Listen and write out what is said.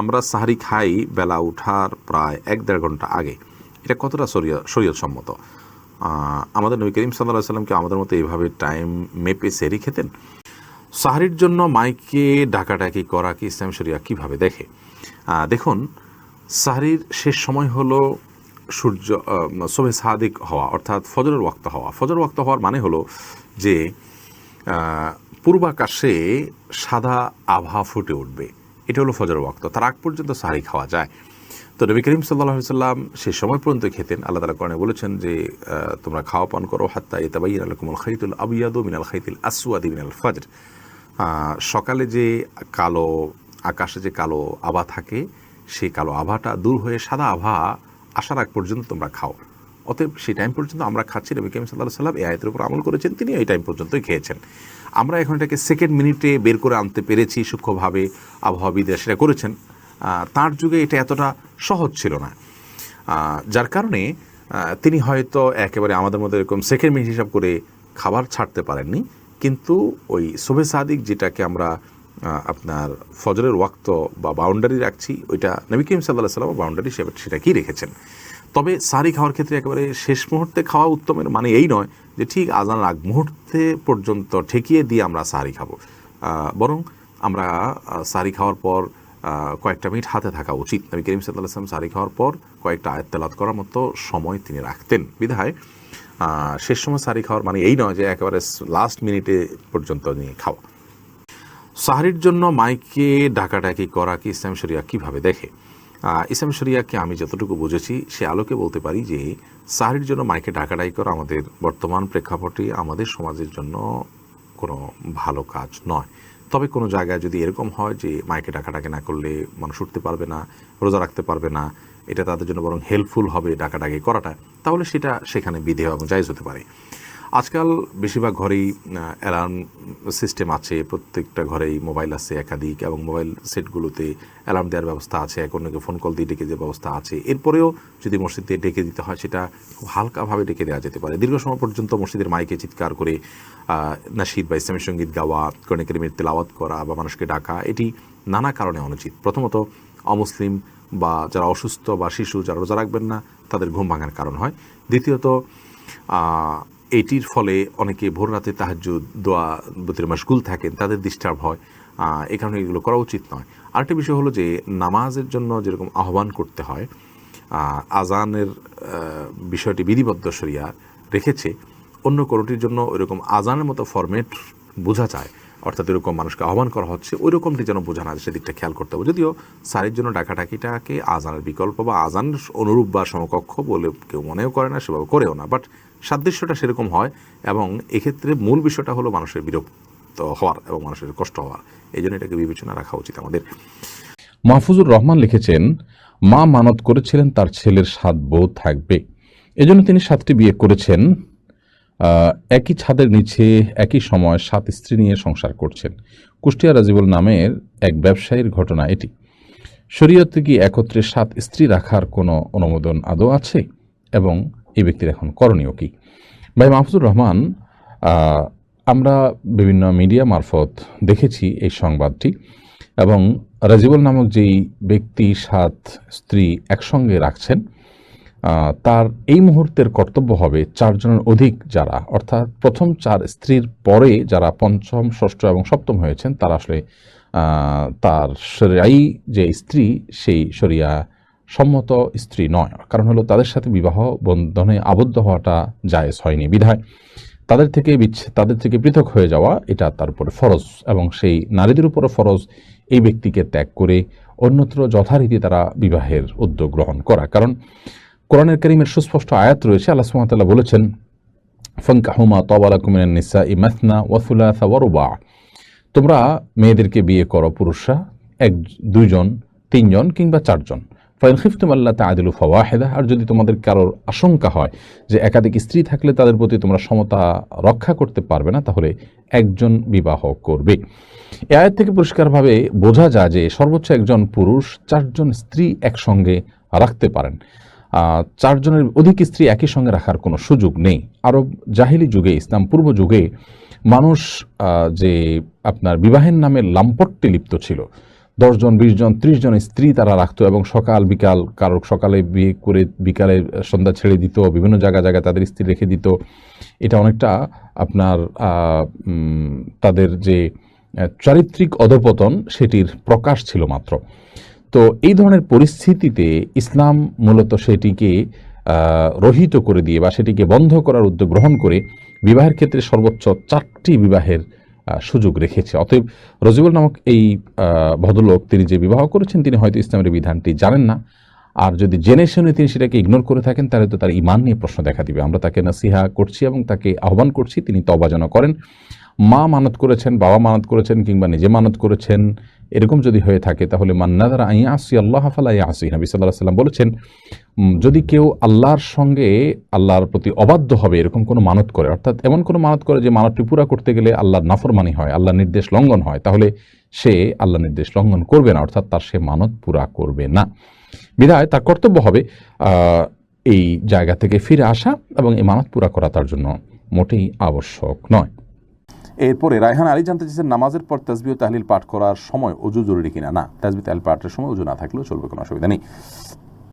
আমরা সাহারি খাই বেলা উঠার প্রায় এক দেড় ঘণ্টা আগে। এটা কতটা শরীয় শরীয়ত সম্মত আমাদের নবী করিম সাল্লাহ সাল্লামকে আমাদের মতো এইভাবে টাইম মেপে সেরি খেতেন। সাহারির জন্য মাইকে ডাকাডাকি করা কি ইসলাম শরিয়া কীভাবে দেখে? দেখুন, সাহারির শেষ সময় হলো সূর্য শোভে সাদিক হওয়া, অর্থাৎ ফজরের ওয়াক্ত হওয়া। ফজর ওয়াক্ত হওয়ার মানে হলো যে পূর্বাকাশে সাদা আভা ফুটে উঠবে। এটা হলো ফজর ওয়াক্ত। তার আগ পর্যন্ত সাহারি খাওয়া যায়। তো নবী করিম সাল্লাহ সাল্লাম সে সময় পর্যন্ত খেতেন। আল্লাহ তালা কোরআনে বলেছেন যে তোমরা খাওয়া পান করো, হাত্তা ইতাবাইন আলকুমুল খাইতুল আবিয়াদু মিনাল খাইতুল আসুয়াদি মিনাল ফজর। সকালে যে কালো, আকাশে যে কালো আভা থাকে, সেই কালো আভাটা দূর হয়ে সাদা আভা আসার আগ পর্যন্ত তোমরা খাও। অতএব সেই টাইম পর্যন্ত আমরা খাচ্ছি। নবী করিম সাল্লাহ সাল্লাম এই আয়তের উপর আমল করেছেন। তিনি এই টাইম পর্যন্তই খেয়েছেন। আমরা এখন এটাকে সেকেন্ড মিনিটে বের করে আনতে পেরেছি সূক্ষ্মভাবে আবহাওয়াবিদরা সেটা করেছেন। তার যুগে এটা এতটা সহজ ছিল না। যার কারণে তিনি হয়তো একেবারে আমাদের মধ্যে এরকম সেকেন্ড মিনিট হিসাব করে খাবার ছাড়তে পারেননি। কিন্তু ওই শোভে সাদিক যেটাকে আমরা আপনার ফজরের ওয়াক্ত বা বাউন্ডারি রাখছি, ওইটা নবী করিম সাল্লাহ সাল্লাম বাউন্ডারি সেটা কি রেখেছেন? তবে সারি খাওয়ার ক্ষেত্রে একেবারে শেষ মুহূর্তে খাওয়া উত্তমের মানে এই নয় যে ঠিক আজান আগ মুহূর্তে পর্যন্ত ঠেকিয়ে দিয়ে আমরা সারি খাব। বরং আমরা সাহারি খাওয়ার পর কয়েকটা মিনিট হাতে থাকা উচিত। আমি করিম সাল্লাহ আসলাম সারি খাওয়ার পর কয়েকটা আয়াত করার মতো সময় তিনি রাখতেন। বিধায় শেষ সময় সারি খাওয়ার মানে এই নয় যে একেবারে লাস্ট মিনিটে পর্যন্ত নিয়ে খাওয়া। সাহারির জন্য মাইকে ডাকাডাকি করা কি ইসলাম শরিয়া কীভাবে দেখে? ইসলাম শরিয়াকে আমি যতটুকু বুঝেছি, সে আলোকে বলতে পারি যে, সাহারির জন্য মাইকে ডাকাডাকি করা আমাদের বর্তমান প্রেক্ষাপটে আমাদের সমাজের জন্য কোনো ভালো কাজ নয়। তবে কোনো জায়গায় যদি এরকম হয় যে, মাইকে ডাকাডাকি না করলে মানুষ উঠতে পারবে না, রোজা রাখতে পারবে না, এটা তাদের জন্য বরং হেল্পফুল হবে ডাকাডাকি করাটা, তাহলে সেটা সেখানে বিধেয় এবং জায়জ হতে পারে। আজকাল বেশিরভাগ ঘরেই অ্যালার্ম সিস্টেম আছে, প্রত্যেকটা ঘরেই মোবাইল আছে একাধিক এবং মোবাইল সেটগুলোতে অ্যালার্ম দেওয়ার ব্যবস্থা আছে, এক অন্যকে ফোন কল দিয়ে ডেকে দেওয়ার ব্যবস্থা আছে। এরপরেও যদি মসজিদে ডেকে দিতে হয়, সেটা খুব হালকাভাবে ডেকে দেওয়া যেতে পারে। দীর্ঘ সময় পর্যন্ত মসজিদের মাইকে চিৎকার করে নাশিদ বা ইসলামী সংগীত গাওয়া, কোরআন কেরিমের তেলাওয়াত করা বা মানুষকে ডাকা, এটি নানা কারণে অনুচিত। প্রথমত, অমুসলিম বা যারা অসুস্থ বা শিশু, যারা রোজা রাখবেন না, তাদের ঘুম ভাঙার কারণ হয়। দ্বিতীয়ত এটির ফলে অনেকে ভোর রাতে তাহাজ্জুদ, দোয়া বতির মাসগুল থাকেন, তাদের ডিস্টার্ব হয়। এই কারণে এগুলো করা উচিত নয়। আরেকটা বিষয় হলো যে, নামাজের জন্য যেরকম আহ্বান করতে হয় আজানের বিষয়টি বিধিবদ্ধ সরিয়া রেখেছে, অন্য কোনোটির জন্য ওইরকম আজানের মতো ফরম্যাট বোঝা যায়। অর্থাৎ এরকম মানুষকে আহ্বান করা হচ্ছে ওই রকমটি যেন বোঝা না সেদিকটা খেয়াল করতে হবে। যদিও সারির জন্য ডাকাডাকিটাকে আজানের বিকল্প বা আজান অনুরূপ বা সমকক্ষ বলে কেউ মনেও করে না, সেভাবে করেও না বাট সাদৃশ্যটা সেরকম হয় এবং এক্ষেত্রে মূল বিষয়টা হলো মানুষের বিরক্ত হওয়ার এবং মানুষের কষ্ট হওয়ার। এই জন্য এটাকে বিবেচনা রাখা উচিত আমাদের। মাহফুজুর রহমান লিখেছেন, মা মানত করেছিলেন, তার ছেলের সাত বউ থাকবে। এজন্য তিনি সাতটি বিয়ে করেছেন। একই ছাদের নিচে, একই সময় সাত স্ত্রী নিয়ে সংসার করছেন। কুষ্টিয়া রাজিবুল নামের এক ব্যবসায়ীর ঘটনা এটি। শরীয়তে কি একত্রে সাত স্ত্রী রাখার কোনো অনুমোদন আদৌ আছে? এবং এই ব্যক্তির এখন করণীয় কি? ভাই মাহফুজুর রহমান আমরা বিভিন্ন মিডিয়া মারফত দেখেছি এই সংবাদটি এবং রাজিবুল নামক যেই ব্যক্তি, সাত স্ত্রী একসঙ্গে রাখছেন তার এই মুহূর্তের কর্তব্য হবে চারজনের অধিক যারা। অর্থাৎ প্রথম চার স্ত্রীর পরে যারা পঞ্চম, ষষ্ঠ এবং সপ্তম হয়েছেন, তারা আসলে তার শরিয়াই যে স্ত্রী, সেই শরিয়া সম্মত স্ত্রী নয়। কারণ হলো তাদের সাথে বিবাহ বন্ধনে আবদ্ধ হওয়াটা জায়েজ হয়নি। বিধায় তাদের থেকে বিচ্ছেদ তাদের থেকে পৃথক হয়ে যাওয়া এটা তার উপরে ফরজ এবং সেই নারীদের উপরে ফরজ এই ব্যক্তিকে ত্যাগ করে অন্যত্র যথারীতি তারা বিবাহের উদ্যোগ গ্রহণ করা। কারণ কোরআনের করিমের সুস্পষ্ট আয়াত রয়েছে। আল্লাহ সুবহানাহু বলেছেন ফঙ্কাহুমা তবালা কুমিনান নিসা ইমাসনা ওয়াসুলাসা ওয়ারুবা তোমরা মেয়েদেরকে বিয়ে করো পুরুষরা, এক, দুইজন, তিনজন কিংবা চারজন। ফাইন খিফতুম আল্লাহ তাদিলু ফওয়াহেদা আর যদি তোমাদের কারোর আশঙ্কা হয় যে একাধিক স্ত্রী থাকলে তাদের প্রতি তোমরা সমতা রক্ষা করতে পারবে না, তাহলে একজন বিবাহ করবে। এ আয়াত থেকে পরিষ্কারভাবে বোঝা যায় যে সর্বোচ্চ একজন পুরুষ চারজন স্ত্রী একসঙ্গে রাখতে পারেন। চারজনের অধিক স্ত্রী একই সঙ্গে রাখার কোনো সুযোগ নেই। আরব জাহিলি যুগে, ইসলাম পূর্ব যুগে মানুষ যে আপনার বিবাহের নামে লাম্পট্যে লিপ্ত ছিল দশজন বিশ জন ত্রিশ জন স্ত্রী তারা রাখতো এবং সকাল, বিকাল, কারও সকালে বিয়ে করে বিকালে সন্ধ্যা ছেড়ে দিত, বিভিন্ন জায়গা জায়গায় তাদের স্ত্রী রেখে দিত। এটা অনেকটা আপনার তাদের যে চারিত্রিক অধপতন সেটির প্রকাশ ছিল মাত্র। তো এই ধরনের পরিস্থিতিতে ইসলাম মূলত সেটিকে রহিত করে দিয়ে বা সেটিকে বন্ধ করার উদ্যোগ গ্রহণ করে বিবাহের ক্ষেত্রে সর্বোচ্চ চারটি বিবাহের সুযোগ রেখেছে। অতএব রজিবুল নামক এই ভদ্রলোক তিনি যে বিবাহ করেছেন, তিনি হয়তো ইসলামের বিধানটি জানেন না। আর যদি জেনে শুনে তিনি সেটাকে ইগনোর করে থাকেন, তাহলে তো তার ইমান নিয়ে প্রশ্ন দেখা দিবে। আমরা তাকে নাসিহা করছি এবং তাকে আহ্বান করছি, তিনি তবা যেন করেন। মা মানত করেছেন, বাবা মানত করেছেন কিংবা নিজে মানত করেছেন এরকম যদি হয়ে থাকে, তাহলে মান্নাদার আই আসি আল্লাহ হাফালা আসি নবী সাল্লাহ সাল্লাম বলেছেন যদি কেউ আল্লাহর সঙ্গে আল্লাহর প্রতি অবাধ্য হবে, এরকম কোনো মানত করে, অর্থাৎ এমন কোনো মানত করে যে মানতটি পুরা করতে গেলে আল্লাহর নাফরমানি হয়, আল্লাহর নির্দেশ লঙ্ঘন হয়, তাহলে সে আল্লাহ নির্দেশ লঙ্ঘন করবে না, অর্থাৎ তার সে মানত পুরা করবে না। বিধায় তার কর্তব্য হবে এই জায়গা থেকে ফিরে আসা এবং এই মানত পুরা করা তার জন্য মোটেই আবশ্যক নয়। এরপরে রায়হান আলী জানতে চেয়েছেন, নামাজের পর তাজবি ও তাহলিল পাঠ করার সময় অজু জরুরি কিনা? না তাজবি তাহলিল পাঠের সময় অজু না থাকলেও চলবে, কোনো অসুবিধা নেই।